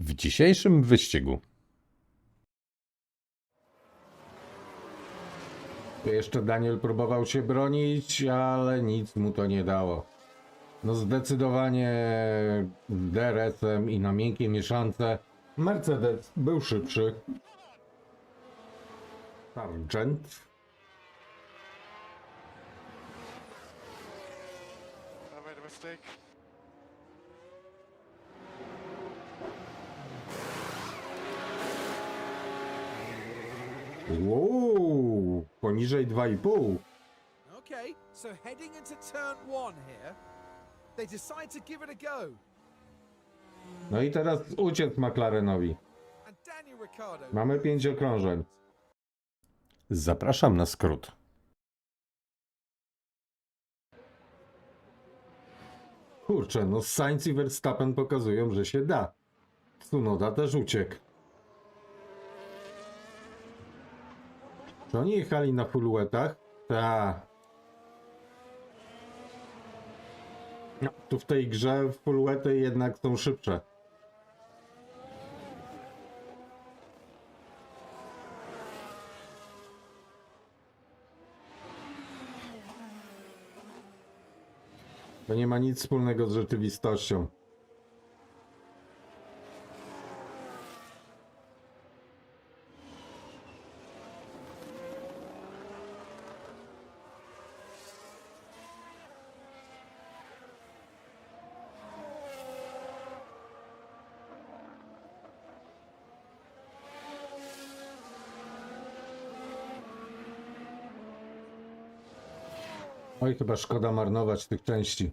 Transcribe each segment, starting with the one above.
W dzisiejszym wyścigu jeszcze Daniel próbował się bronić, ale nic mu to nie dało. No zdecydowanie z DRS-em i na miękkiej mieszance Mercedes był szybszy. Sargent. I made a mistake. Wow, poniżej 2,5. Okay, so heading into turn one here, they decide to give it a go. No i teraz uciec McLarenowi. Mamy pięć okrążeń. zapraszam na skrót. Kurczę, no Sainz i Verstappen pokazują, że się da. Tsunoda też uciekł. Czy oni jechali na fulletach? Ta. No, tu w tej grze fullety jednak są szybsze. To nie ma nic wspólnego z rzeczywistością. Oj, chyba szkoda marnować tych części.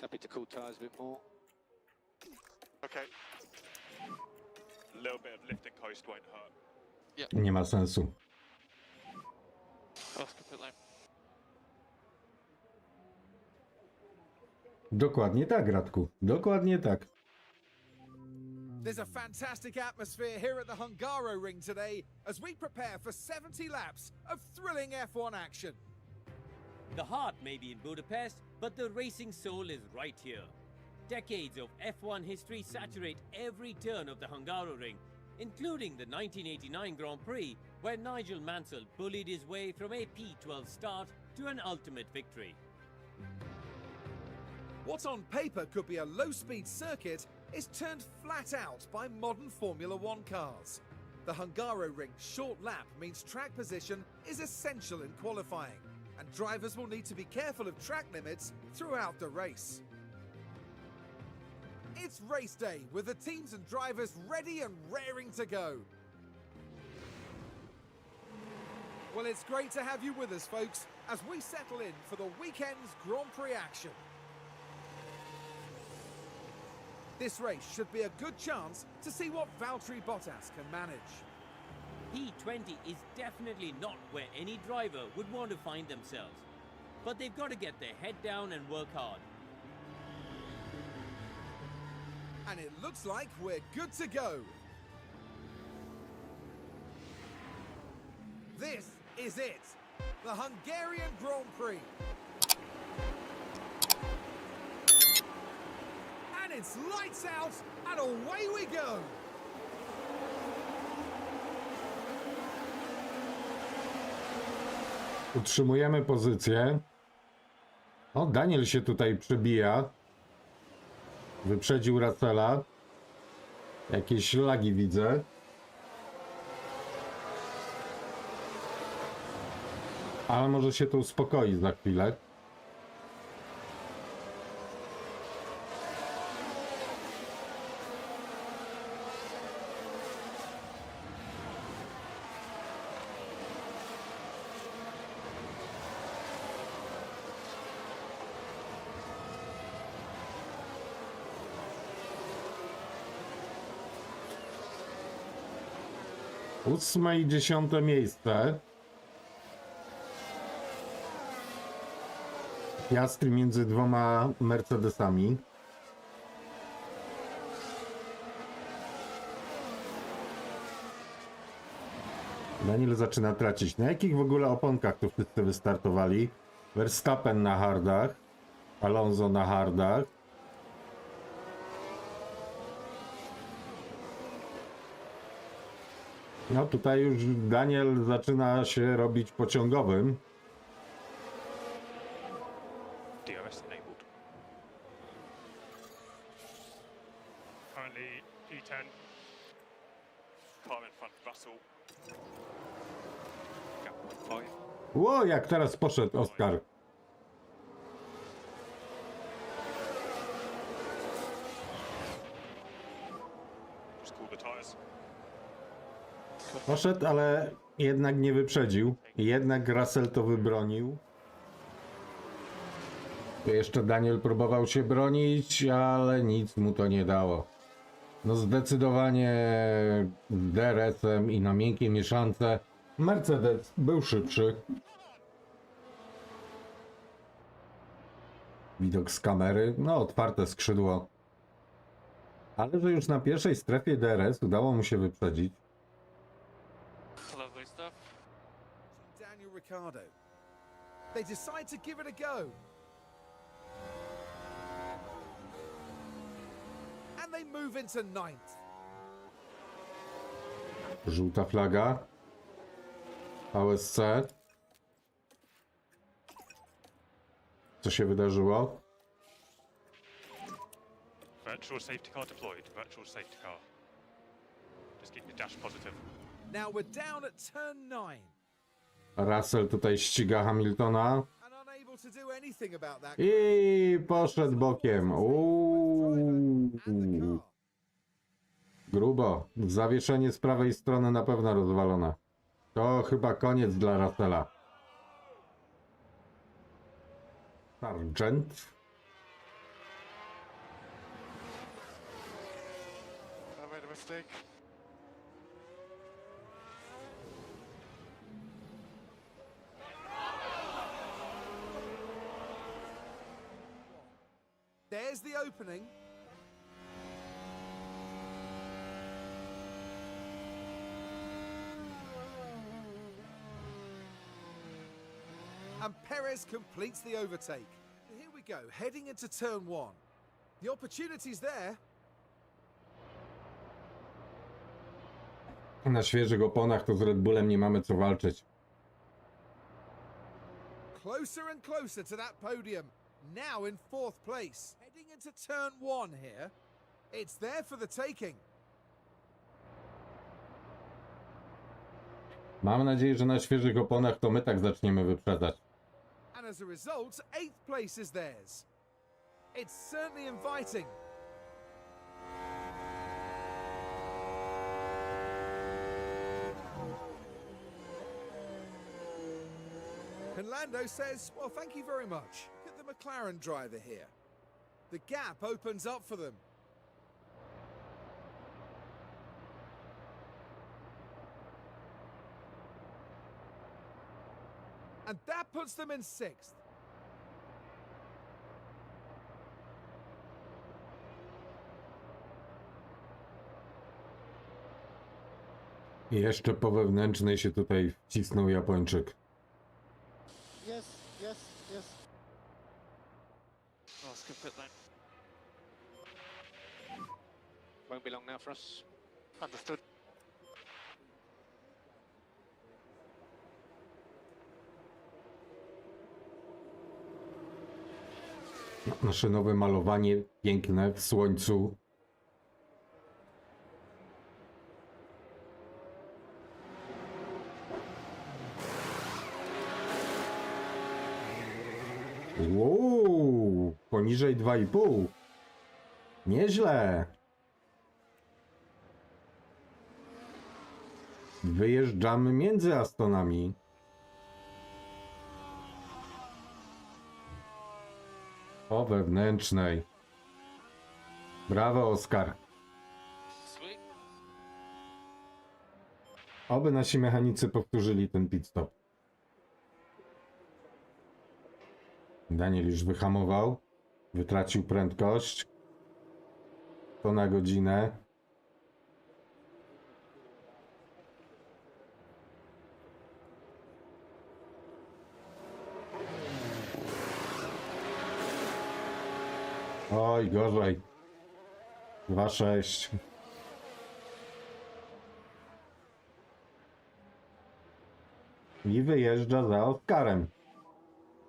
Happy to cool tyres a bit more. Okay. A little bit of lifting coast won't hurt. Nie ma sensu. Oscar pit lane. Dokładnie tak, Radku. Dokładnie tak. There's a fantastic atmosphere here at the Hungaro Ring today as we prepare for 70 laps of thrilling F1 action. The heart may be in Budapest, but the racing soul is right here. Decades of F1 history saturate every turn of the Hungaro Ring, including the 1989 Grand Prix, where Nigel Mansell bullied his way from a P12 start to an ultimate victory. What on paper could be a low speed circuit is turned flat out by modern Formula One cars. The Hungaro Ring's short lap means track position is essential in qualifying, and drivers will need to be careful of track limits throughout the race. It's race day with the teams and drivers ready and raring to go. Well, it's great to have you with us, folks, as we settle in for the weekend's Grand Prix action. This race should be a good chance to see what Valtteri Bottas can manage. P20 is definitely not where any driver would want to find themselves, but they've got to get their head down and work hard. And it looks like we're good to go. This is it, the Hungarian Grand Prix. It's lights out, and away we go. Utrzymujemy pozycję. O, Daniel się tutaj przebija. Wyprzedził Russella. Jakieś lagi widzę. Ale może się to uspokoi za chwilę. Ósme i dziesiąte miejsce. Piastri między dwoma Mercedesami. Daniel zaczyna tracić. Na jakich w ogóle oponkach tu wszyscy wystartowali? Verstappen na hardach, Alonso na hardach. No tutaj już Daniel zaczyna się robić pociągowym. DRS enabled. Currently P10. Car in front, Russell. Gap 1.5. Ło, jak teraz poszedł Oskar. Just cool the tyres. Poszedł, ale jednak nie wyprzedził. Jednak Russell to wybronił. Jeszcze Daniel próbował się bronić, ale nic mu to nie dało. No zdecydowanie DRS-em i na miękkiej mieszance Mercedes był szybszy. Widok z kamery, no otwarte skrzydło. Ale że już na pierwszej strefie DRS udało mu się wyprzedzić. Daniel Ricciardo. They decide to give it a go. And they move into ninth. Żółta flaga. ASC. Co się wydarzyło? Virtual safety car deployed. Virtual safety car. Just keep the dash positive. Now we're down at turn nine Russell tutaj ściga Hamiltona. I poszedł bokiem. Uuu. Grubo. Zawieszenie z prawej strony na pewno rozwalone. To chyba koniec dla Russella. Sargent. I made a mistake. The opening. And Perez completes the overtake. Here we go, heading into turn one. The opportunity's there. Na świeżych oponach to z Red Bullem nie mamy co walczyć. Closer and closer to that podium. Now in fourth place. Heading into turn one here. It's there for the taking. Mam nadzieję, że na świeżych oponach to my tak zaczniemy wyprzedzać. And as a result, eighth place is theirs. It's certainly inviting. And Lando says, Well, thank you very much. At the McLaren driver here. The gap opens up for them. And that puts them in sixth. I jeszcze po wewnętrznej się tutaj wcisnął Japończyk. Yes, yes, yes. Lane. Won't be long now for us. Understood. Nasze nowe malowanie, piękne w słońcu. Uuu, poniżej 2,5. Nieźle. Wyjeżdżamy między Astonami. Po wewnętrznej. Brawo, Oskar. Oby nasi mechanicy powtórzyli ten pit stop. Daniel już wyhamował. Wytracił prędkość. To na godzinę. Oj, gorzej. 2,6. I wyjeżdża za Oskarem.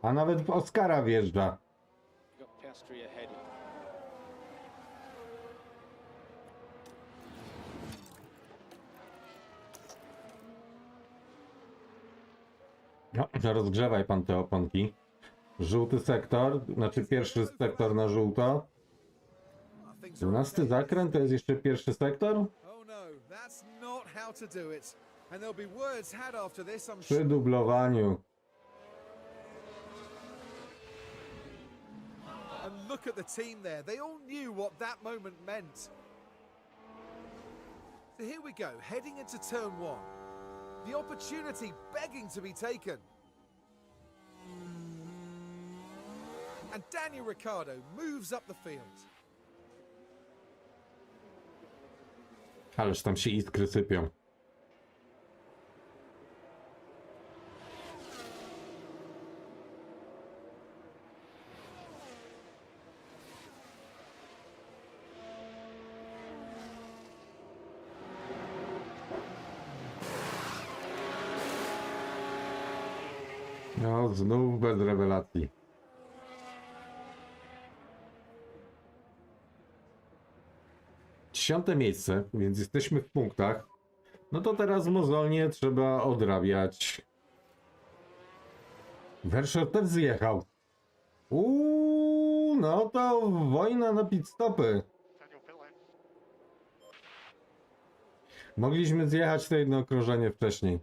A nawet Oskara wjeżdża. Piastri ahead. No, rozgrzewaj pan te oponki. Żółty sektor, znaczy pierwszy sektor na żółto. Things are 12 okay. zakręt to jest jeszcze pierwszy sektor? Oh no, Look at the team there. They all knew what that moment meant. So here we go, heading into turn one. The opportunity begging to be taken. And Daniel Ricciardo moves up the field. Ależ tam się iskry sypią. No, znów bez rewelacji. Dziesiąte miejsce, więc jesteśmy w punktach. No to teraz mozolnie trzeba odrabiać. Werszor też zjechał. Uuu, no to wojna na pit stopy. Mogliśmy zjechać to jedno okrążenie wcześniej.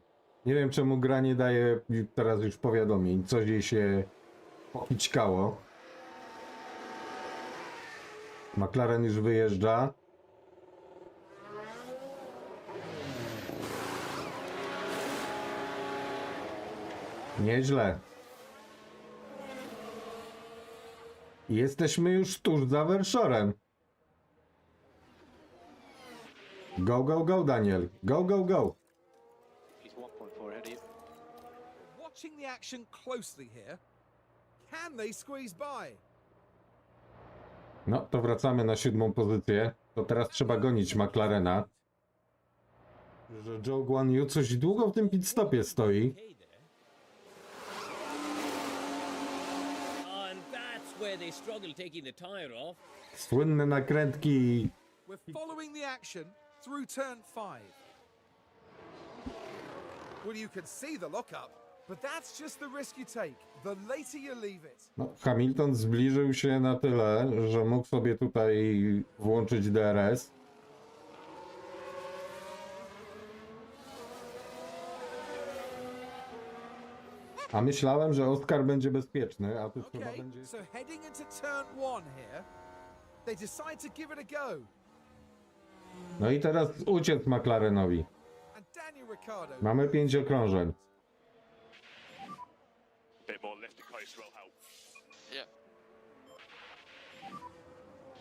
Nie wiem czemu gra nie daje teraz już powiadomień. Coś jej się pokićkało. McLaren już wyjeżdża. Nieźle. Jesteśmy już tuż za Werszorem. Go, go, go, Daniel. Go, go, go. He's 1.4 ahead of you. Watching the action closely here. Can they squeeze by? No, to wracamy na siódmą pozycję. To teraz trzeba gonić McLarena. Że Joe Guan Yu coś długo w tym pit stopie stoi. Słynne nakrętki. We're following the action through turn five. Well, you can see the lockup, No, Hamilton zbliżył się na tyle, że mógł sobie tutaj włączyć DRS. A myślałem, że Oscar będzie bezpieczny, a tu chyba będzie... so heading into turn one here, they decide to give it a go. No i teraz uciec McLarenowi. Mamy pięć okrążeń. Bit more left coast will help.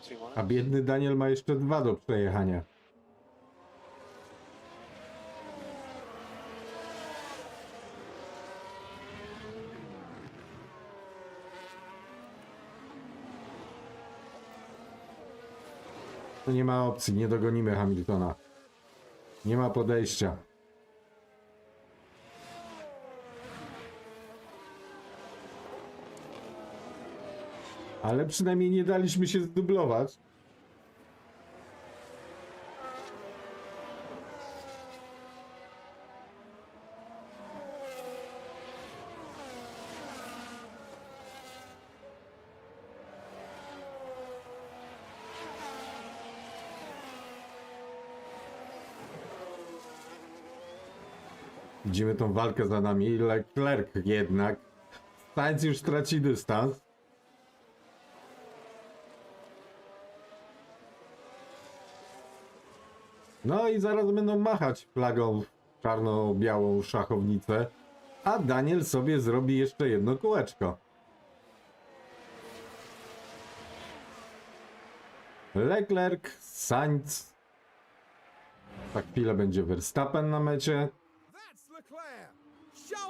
Three one. A biedny Daniel ma jeszcze dwa do przejechania. To nie ma opcji, nie dogonimy Hamiltona. Nie ma podejścia. Ale przynajmniej nie daliśmy się zdublować. Widzimy tą walkę za nami. Leclerc jednak. Sainz już traci dystans. No i zaraz będą machać flagą czarno-białą szachownicę. A Daniel sobie zrobi jeszcze jedno kółeczko. Leclerc, Sainz. Za chwilę będzie Verstappen na mecie.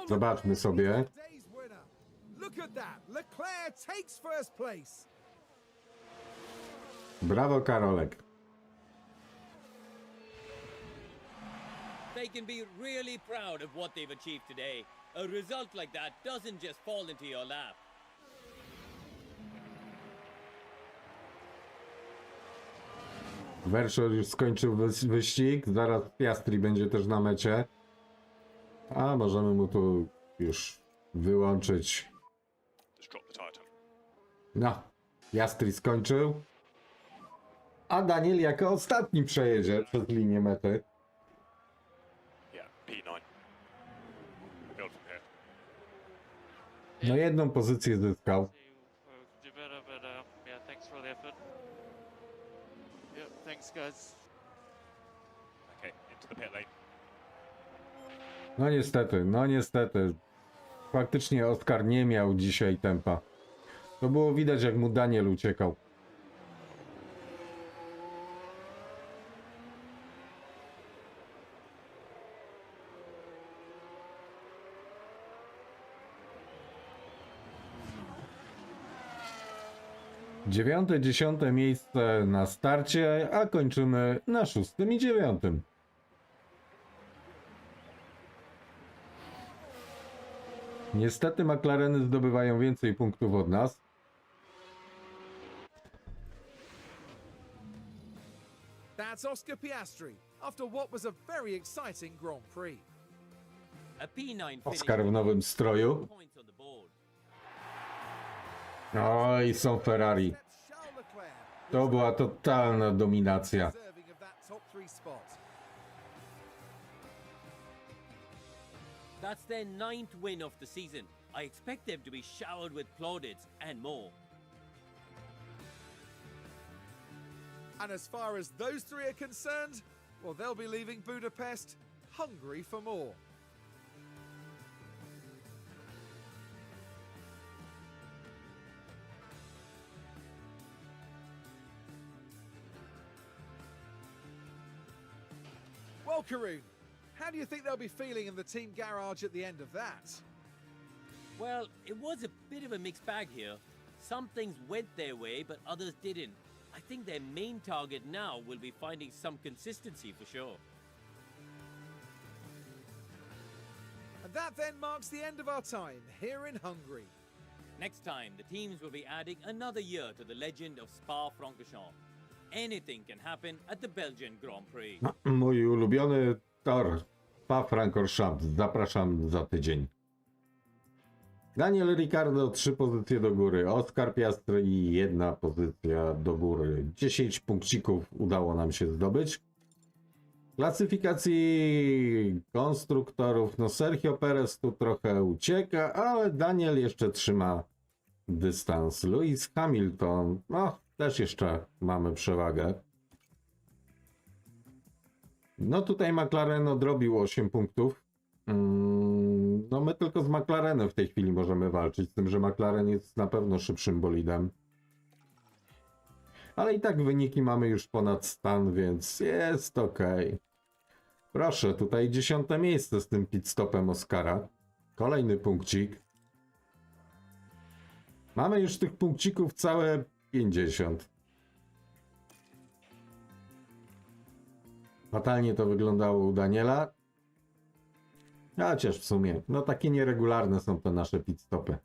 Zobaczmy sobie. Today's winner. They can be really proud of what they've achieved today. A result like that doesn't just fall into your lap. Werszor już skończył wyścig, zaraz Piastri będzie też na mecie. A możemy mu tu już wyłączyć. No, Piastri skończył. A Daniel jako ostatni przejedzie przez linię mety. Yeah, P9. Build from here. No jedną pozycję zyskał. Do better, but um, yeah, thanks for the effort. Yep, thanks, guys. Okay, into the pit lane. No niestety, no niestety. Faktycznie Oskar nie miał dzisiaj tempa. To było widać jak mu Daniel uciekał. Dziewiąte, dziesiąte miejsce na starcie, a kończymy na szóstym i dziewiątym. Niestety McLareny zdobywają więcej punktów od nas. That's Oscar Piastri after what was a very exciting Grand Prix. A P9 finish Oskar w nowym stroju. Oj, są Ferrari. To była totalna dominacja. That's their ninth win of the season. I expect them to be showered with plaudits and more. And as far as those three are concerned, well, they'll be leaving Budapest hungry for more. Karoon, how do you think they'll be feeling in the team garage at the end of that? Well, it was a bit of a mixed bag here. Some things went their way, but others didn't. I think their main target now will be finding some consistency for sure. And that then marks the end of our time here in Hungary. Next time, the teams will be adding another year to the legend of Spa Francorchamps. Anything can happen at the Belgian Grand Prix. Mój ulubiony tor. Pa Francorchamps. Zapraszam za tydzień. Daniel Ricardo, trzy pozycje do góry. Oskar Piastry i jedna pozycja do góry. 10 punkcików udało nam się zdobyć. Klasyfikacji konstruktorów, no Sergio Perez tu trochę ucieka, ale Daniel jeszcze trzyma dystans. Lewis Hamilton, no też jeszcze mamy przewagę. No tutaj McLaren odrobił 8 punktów. Mm, No my tylko z McLarenem w tej chwili możemy walczyć, z tym, że McLaren jest na pewno szybszym bolidem. Ale i tak wyniki mamy już ponad stan, więc jest ok. Proszę, tutaj dziesiąte miejsce z tym pit stopem Oscara. Kolejny punkcik. Mamy już tych punkcików całe 50. Fatalnie to wyglądało u Daniela. Chociaż w sumie, no takie nieregularne są te nasze pit stopy.